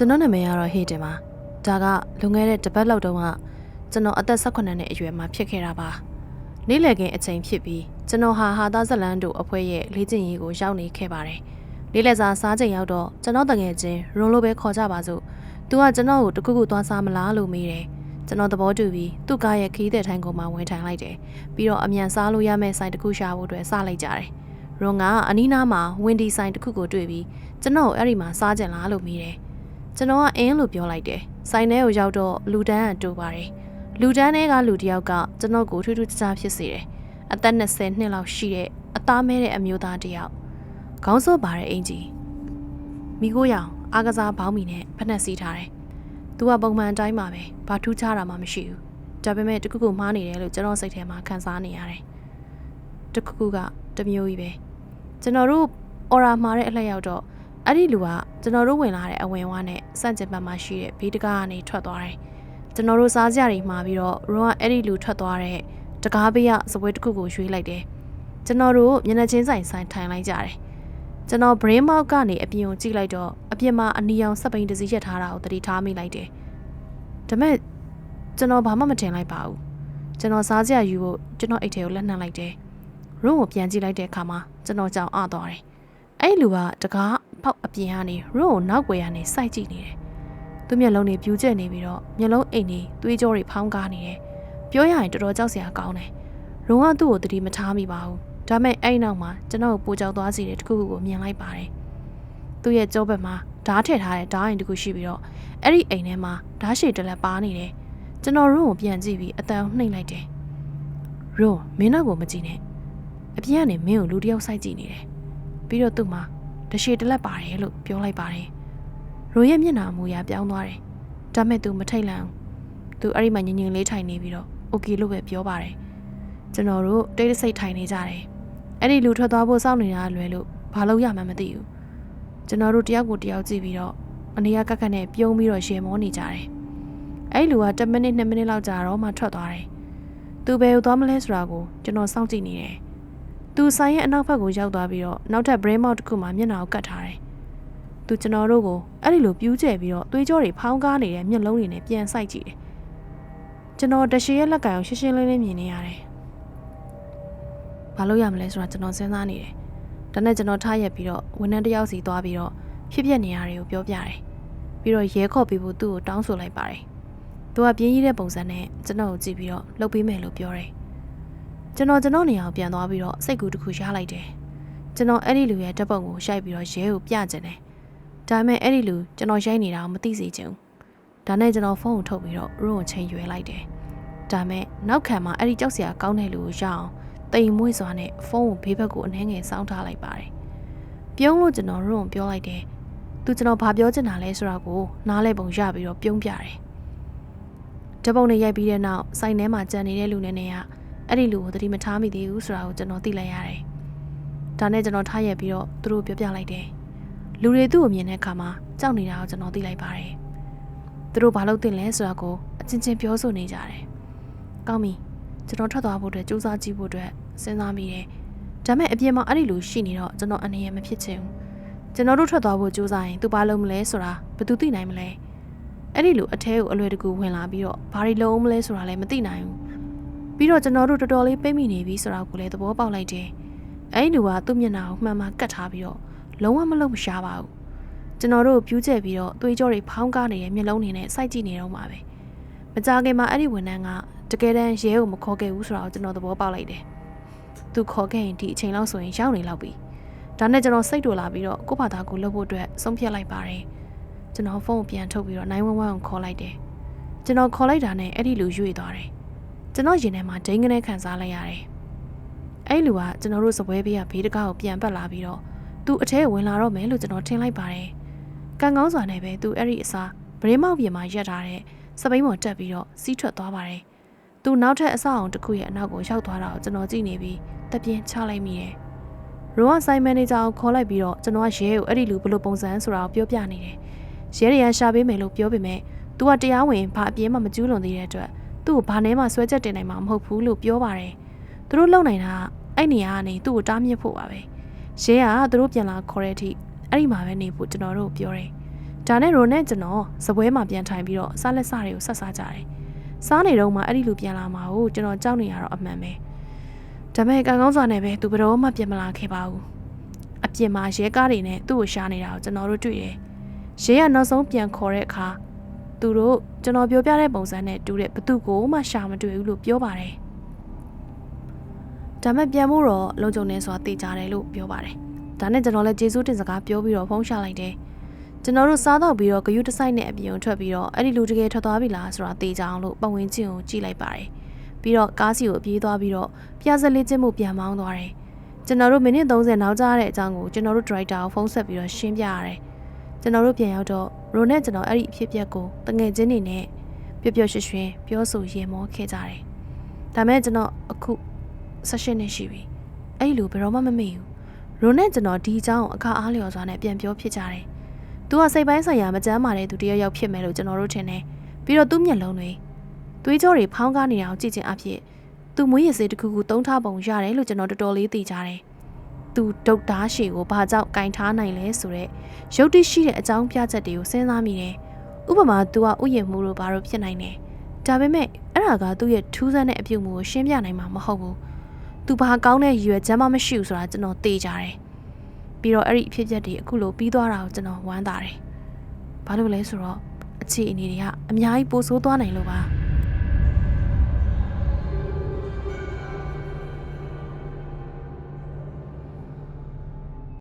ကျွန်တော်နာမည်ကတော့ဟေးတင်ပါဒါကလွန်ခဲ့တဲ့တစ်ပတ်လောက်တုန်းကကျွန်တော်အသက်18နှစ်အရွယ်မှာဖြစ်ခဲ့တာပါနေ့လည်ခင်းအချိန်ဖြစ်ပြီးကျွန်တော်ဟာဟာသားဇလန်းတို့အဖွဲ့ရဲ့လေ့ကျင့်ရေးကိုရောက်နေခဲ့ပါတယ်နေ့လည်စာစားချိန်ရောက်တော့ကျွန်တော်တငယ်ချင်းရွန်လိုပဲခေါ်ကြပါစို့သူကကျွန်တော်ကိုတခုခုသွားစားမလားလို့မေးတယ်ကျွန်တော်သဘောတူပြီးသူ့ကားရဲ့ခီးတဲ့ထိုင်ကုန်မှာဝင်ထိုင်လိုက်တယ်ပြီးတော့အမြန်စားလို့ရမယ့်ဆိုင်တစ်ခုရှာဖို့အတွက်စလိုက်ကြတယ်ရွန်ကအနီးနားမှာဝင်းဒီဆိုင်တစ်ခုကိုတွေ့ပြီးကျွန်တော်ကိုအဲ့ဒီမှာစားကြင်လားလို့မေးတယ် ကျွန်တော်ကအင်းလို့ပြောလိုက်တယ်။ဆိုင်ထဲကိုရောက်တော့လူတန်းကတူပါတယ်။လူတန်းထဲကလူတစ်ယောက်ကကျွန်တော်ကိုထူးထူးခြားခြားဖြစ်စေတယ်။အသက်20နှစ်လောက်ရှိတဲ့အသားမဲတဲ့အမျိုးသားတစ်ယောက်။ခေါင်းစောပါတဲ့အင်ကြီး။မိကိုရောင်အားကစားဘောင်းမီနဲ့ဖက်နှက်စီးထားတယ်။ "तू ကပုံမှန်အတိုင်းပါပဲ။ဘာထူးခြားတာမှမရှိဘူး။ဒါပေမဲ့တခုခုမှားနေတယ်လို့ကျွန်တော်စိတ်ထဲမှာခံစားနေရတယ်။တခုခုကတစ်မျိုးကြီးပဲ။ကျွန်တော်တို့အော်ရာမှာတဲ့အလှည့်ရောက်တော့ အဲ့ဒီလူကကျွန်တော်တို့ဝင်လာတဲ့အဝင်ဝါနဲ့စန့်ကျင်ဘက်မှာရှိတဲ့ဘေးတကားကနေထွက်သွားတယ်။ကျွန်တော်တို့စားကြတွေမှာပြီးတော့ရွန်ကအဲ့ဒီလူထွက်သွားတဲ့တကားဘေးကစပွဲတစ်ခုကိုရွှေ့လိုက်တယ်။ကျွန်တော်တို့မျက်နှာချင်းဆိုင်ဆိုင်ထိုင်လိုက်ကြတယ်။ကျွန်တော် brain mouth ကနေအပြင်ကိုကြည့်လိုက်တော့အပြင်မှာအနီရောင်စက်ပိန်တစ်စီးရက်ထားတာကိုသတိထားမိလိုက်တယ်။ဒါမဲ့ကျွန်တော်ဘာမှမထင်လိုက်ပါဘူး။ကျွန်တော်စားကြယူဖို့ကျွန်တော်အိတ်ထဲကိုလက်နှံလိုက်တယ်။ရွန်ကိုပြန်ကြည့်လိုက်တဲ့အခါမှာကျွန်တော်ကြောင်အသွားတယ်။အဲ့ဒီလူကတကား ဖောက်အပြင်ကနေရို့ကိုနောက်ွယ်ကနေစိုက်ကြည့်နေတယ်။သူမျက်လုံးတွေပြူကျက်နေပြီးတော့မျက်လုံးအိမ်တွေသွေးကြောတွေဖောင်းကားနေတယ်။ပြောရရင်တော်တော်ကြောက်စရာကောင်းတယ်။ရုံကသူ့ကိုတတိမထားမိပါဘူး။ဒါမဲ့အဲ့ဒီနောက်မှာကျွန်တော်ကိုပိုကြောက်သွားစီတဲ့တခုခုကိုမြင်လိုက်ပါတယ်။သူ့ရဲ့ကြောဘက်မှာဓားထည့်ထားတဲ့ဓားအိမ်တခုရှိပြီးတော့အဲ့ဒီအိမ်ထဲမှာဓားရှည်တစ်လက်ပါနေတယ်။ကျွန်တော်ရုံကိုပြန်ကြည့်ပြီးအတန်နှိမ့်လိုက်တယ်။ရုံမင်းနောက်ကိုမကြည့်နဲ့။အပြင်ကနေမင်းကိုလူတစ်ယောက်စိုက်ကြည့်နေတယ်။ပြီးတော့သူ့မှာ တရှည်တလက်ပါတယ်လို့ပြောလိုက်ပါတယ်။ရိုရဲ့မျက်နှာအမူအရာပြောင်းသွားတယ်။ဒါမဲ့သူမထိတ်လန့်ဘူး။သူအဲ့ဒီမှာငြင်ငြင်လေးထိုင်နေပြီးတော့โอเคလို့ပဲပြောပါတယ်။ကျွန်တော်တို့တိတ်တဆိတ်ထိုင်နေကြတယ်။အဲ့ဒီလူထွက်သွားဖို့စောင့်နေတာလွယ်လို့ဘာလို့ရမှန်းမသိဘူး။ကျွန်တော်တို့တယောက်ကိုတယောက်ကြည့်ပြီးတော့အနေရကက်ကက်နဲ့ပြုံးပြီးတော့ရှယ်မောနေကြတယ်။အဲ့ဒီလူက10မိနစ်2မိနစ်လောက်ကြာတော့မှထွက်သွားတယ်။သူဘယ်ကိုသွားမလဲဆိုတာကိုကျွန်တော်စောင့်ကြည့်နေတယ်။ သူဆိုင်ရဲ့အနောက်ဘက်ကိုရောက်သွားပြီးတော့နောက်ထပ် brain mouth တစ်ခုမှမျက်နှာကိုကတ်ထားတယ်။သူကျွန်တော်တို့ကိုအဲ့ဒီလိုပြူးကျဲပြီးတော့သွေးကြောတွေဖောင်းကားနေတဲ့မျက်လုံးတွေနဲ့ပြန်ဆိုင်ကြည့်တယ်။ကျွန်တော်တရှည်ရဲ့လက်ကန်ကိုရှင်းရှင်းလင်းလင်းမြင်နေရတယ်။ဘာလို့ရမလဲဆိုတာကျွန်တော်စဉ်းစားနေတယ်။ဒါနဲ့ကျွန်တော်ထားရက်ပြီးတော့ဝန်ထမ်းတစ်ယောက်စီသွားပြီးတော့ဖြစ်ပျက်နေရတွေကိုပြောပြတယ်။ပြီးတော့ရဲခေါ်ပြီးဖို့သူ့ကိုတောင်းဆိုလိုက်ပါတယ်။သူကပြင်းကြီးတဲ့ပုံစံနဲ့ကျွန်တော်ကိုကြည့်ပြီးတော့လှုပ်ပေးမယ်လို့ပြောတယ်။ ကျွန်တော်ကျွန်တော်နေရာကိုပြန်သွားပြီးတော့စိတ်ကူတစ်ခုရလိုက်တယ်။ကျွန်တော်အဲ့ဒီလူရဲ့ဓာတ်ပုံကိုရိုက်ပြီးတော့ရဲကိုပြကျင်တယ်။ဒါပေမဲ့အဲ့ဒီလူကျွန်တော်ရိုက်နေတာကိုမသိစေချင်ဘူး။ဒါနဲ့ကျွန်တော်ဖုန်းကိုထုတ်ပြီးတော့ရုံကိုချိန်ရွေးလိုက်တယ်။ဒါမဲ့နောက်ခံမှာအဲ့ဒီကြောက်စရာကောင်းတဲ့လူကိုရအောင်တိမ်မွေးစွာနဲ့ဖုန်းကိုဘေးဘက်ကိုအနှဲငယ်စောင်းထားလိုက်ပါတယ်။ပြုံးလို့ကျွန်တော်ရုံကိုပြောလိုက်တယ်။သူကျွန်တော်ဘာပြောချင်တာလဲဆိုတာကိုနားလဲပုံရပြီးတော့ပြုံးပြတယ်။ဓာတ်ပုံတွေရိုက်ပြီးတဲ့နောက်စိုင်ထဲမှာကြံနေတဲ့လူနဲ့နေရ အဲ့ဒီလူကိုသတိမထားမိသေးဘူးဆိုတာကိုကျွန်တော်သိလိုက်ရတယ်။ဒါနဲ့ကျွန်တော်ထားရက်ပြီးတော့သူတို့ပြောပြလိုက်တယ်။လူတွေသူ့ကိုမြင်တဲ့အခါမှာကြောက်နေတာကိုကျွန်တော်သိလိုက်ပါတယ်။သူတို့ဘာလုပ်တင်လဲဆိုတာကိုအချင်းချင်းပြောဆိုနေကြတယ်။ကောင်းပြီ။ကျွန်တော်ထွက်သွားဖို့အတွက်စူးစမ်းကြည့်ဖို့အတွက်စဉ်းစားမိတယ်။ဒါမဲ့အပြင်မှာအဲ့ဒီလူရှိနေတော့ကျွန်တော်အနေနဲ့မဖြစ်ချင်ဘူး။ကျွန်တော်တို့ထွက်သွားဖို့ကြိုးစားရင်သူဘာလုပ်မလဲဆိုတာဘယ်သူသိနိုင်မလဲ။အဲ့ဒီလူအထဲကိုအလွယ်တကူဝင်လာပြီးတော့ဘာတွေလုပ်မလဲဆိုတာလည်းမသိနိုင်ဘူး။ ပြီးတော့ကျွန်တော်တို့တော်တော်လေးပိတ်မိနေပြီဆိုတာကိုလည်းသဘောပေါက်လိုက်တယ်။အဲဒီလူကသူ့မျက်နှာကိုမှန်မှန်ကတ်ထားပြီးတော့လုံးဝမလုံးမရှားပါဘူး။ကျွန်တော်တို့ပြူးကျက်ပြီးတော့သွေးကြောတွေဖောင်းကားနေတဲ့မျက်လုံးတွေနဲ့စိုက်ကြည့်နေတော့မှာပဲ။မကြခင်မှာအဲ့ဒီဝန်ထမ်းကတကယ်တမ်းရဲကိုမခေါ်ခဲ့ဘူးဆိုတာကိုကျွန်တော်သဘောပေါက်လိုက်တယ်။သူခေါ်ခဲ့ရင်ဒီအချိန်လောက်ဆိုရင်ရောက်နေလောက်ပြီ။ဒါနဲ့ကျွန်တော်စိတ်တူလာပြီးတော့ကိုယ့်ဘာသာကိုလှုပ်ဖို့အတွက်ဆုံးဖြတ်လိုက်ပါတယ်။ကျွန်တော်ဖုန်းကိုပြန်ထုတ်ပြီးတော့911ကိုခေါ်လိုက်တယ်။ကျွန်တော်ခေါ်လိုက်တာနဲ့အဲ့ဒီလူရွေ့သွားတယ်။ ကျွန်တော်ရင်ထဲမှာဒိန်းကနေခံစားလိုက်ရတယ်။အဲ့လူကကျွန်တော်တို့စပွဲဘေးကဘေးတကားကိုပြန်ပတ်လာပြီးတော့သူအထဲဝင်လာတော့မယ်လို့ကျွန်တော်ထင်လိုက်ပါတယ်။ကံကောင်းစွာနဲ့ပဲသူအဲ့ဒီအစားဗရေမောက်ပြင်မှာရက်ထားတဲ့စပိန်ပေါ်တက်ပြီးတော့စီးထွက်သွားပါတယ်။သူနောက်ထပ်အဆောက်အုံတစ်ခုရဲ့အနောက်ကိုရောက်သွားတာကိုကျွန်တော်ကြည့်နေပြီးတပြင်းချလိုက်မိတယ်။ရိုးကဆိုင်မန်နေဂျာကိုခေါ်လိုက်ပြီးတော့ကျွန်တော်ကရဲကိုအဲ့ဒီလူဘယ်လိုပုံစံဆိုတာကိုပြောပြနေတယ်။ရဲတွေကရှာပေးမယ်လို့ပြောပေမဲ့သူကတရားဝင်ဘာအပြင်းမှမကျူးလွန်သေးတဲ့အတွက် သူ့ကိုဘာနဲ့မှဆွဲချက်တင်နိုင်မှာမဟုတ်ဘူးလို့ပြောပါတယ်။သူတို့လုံနိုင်တာကအဲ့နေရာကနေသူ့ကိုတားမြစ်ဖို့ပါပဲ။ရဲကသူတို့ပြန်လာခေါ်တဲ့အထိအဲ့ဒီမှာပဲနေဖို့ကျွန်တော်တို့ပြောတယ်။ဒါနဲ့ရိုနဲ့ကျွန်တော်စပွဲမှာပြန်ထိုင်ပြီးတော့စားလက်စားတွေကိုဆက်စားကြတယ်စားနေတော့မှအဲ့ဒီလူပြန်လာမှာကိုကျွန်တော်ကြောက်နေရတော့အမှန်ပဲဒါပေမဲ့ကံကောင်းစွာနဲ့ပဲသူဘယ်တော့မှပြန်မလာခဲ့ပါဘူးအပြင်မှာရဲကားတွေနဲ့သူ့ကိုရှာနေတာကိုကျွန်တော်တို့တွေ့တယ်ရဲကနောက်ဆုံးပြန်ခေါ်တဲ့အခါ သူတို့ကျွန်တော်ပြောပြတဲ့ပုံစံနဲ့တူတဲ့ဘသူကိုမှရှာမတွေ့ဘူးလို့ပြောပါတယ်ဒါမဲ့ပြန်ဖို့တော့လုံခြုံနေစွာတည်ကြတယ်လို့ပြောပါတယ်ဒါနဲ့ကျွန်တော်လည်းကျေးဇူးတင်စကားပြောပြီးတော့ဖုန်းရှာလိုက်တယ်ကျွန်တော်တို့စားတော့ပြီးတော့ဂယုတစိုက်နဲ့အပြင်ကိုထွက်ပြီးတော့အဲ့ဒီလူတကယ်ထွက်သွားပြီလားဆိုတာသိကြအောင်လို့ပတ်ဝန်းကျင်ကိုကြည့်လိုက်ပါတယ်။ပြီးတော့ကားစီကိုပြေးသွားပြီးတော့ပြားစလေးချင်းမှုပြန်မောင်းသွားတယ်။ကျွန်တော်တို့မိနစ်30နောက်ကျတဲ့အကြောင်းကိုကျွန်တော်တို့ဒရိုက်တာကိုဖုန်းဆက်ပြီးတော့ရှင်းပြရတယ်။ ကျွန်တော်တို့ပြန်ရောက်တော့ရိုနဲ့ကျွန်တော်အဲ့ဒီအဖြစ်အပျက်ကိုတငယ်ချင်းတွေနဲ့ပျော်ပျော်ရွှင်ရွှင်ပြောဆိုရင်မောခဲ့ကြတယ်။ဒါမဲ့ကျွန်တော်အခုဆက်ရှင်နေရှိပြီ။အဲ့ဒီလိုဘယ်တော့မှမမေ့ဘူး။ရိုနဲ့ကျွန်တော်ဒီအကြောင်းကိုအခါအားလျော်စွာနဲ့ပြန်ပြောဖြစ်ကြတယ်။ तू ကစိတ်ပိုင်းဆိုင်ရာမကြမ်းမာတဲ့သူတယောက်ယောက်ဖြစ်မယ်လို့ကျွန်တော်တို့ထင်တယ်။ပြီးတော့သူ့မျက်လုံးတွေသွေးကြောတွေဖောင်းကားနေတာကိုကြည့်ချင်းအဖြစ်သူမွေးရစေတစ်ခုခုတုံးထားပုံရတယ်လို့ကျွန်တော်တော်တော်လေးသိကြတယ်။ သူဒုတ်သားရှည်ကိုဘာကြောင့်ကင်ထားနိုင်လဲဆိုတော့ရုပ်တိရှိတဲ့အကြောင်းပြချက်တွေကိုစဉ်းစားမိတယ်။ဥပမာ तू ကဥယျာဉ်မှုလို့ဘာလို့ဖြစ်နိုင်လဲ။ဒါပေမဲ့အဲ့ဒါကသူ့ရဲ့ထူးဆန်းတဲ့အပြုအမူကိုရှင်းပြနိုင်မှာမဟုတ်ဘူး။ तू ဘာကောင်းတဲ့ရွယ်ချက်မှမရှိဘူးဆိုတာကျွန်တော်သိကြတယ်။ပြီးတော့အဲ့ဒီအဖြစ်အပျက်တွေအခုလိုပြီးသွားတာကိုကျွန်တော်ဝမ်းသာတယ်။ဘာလို့လဲဆိုတော့အခြေအနေတွေကအများကြီးပိုဆိုးသွားနိုင်လို့ပါ။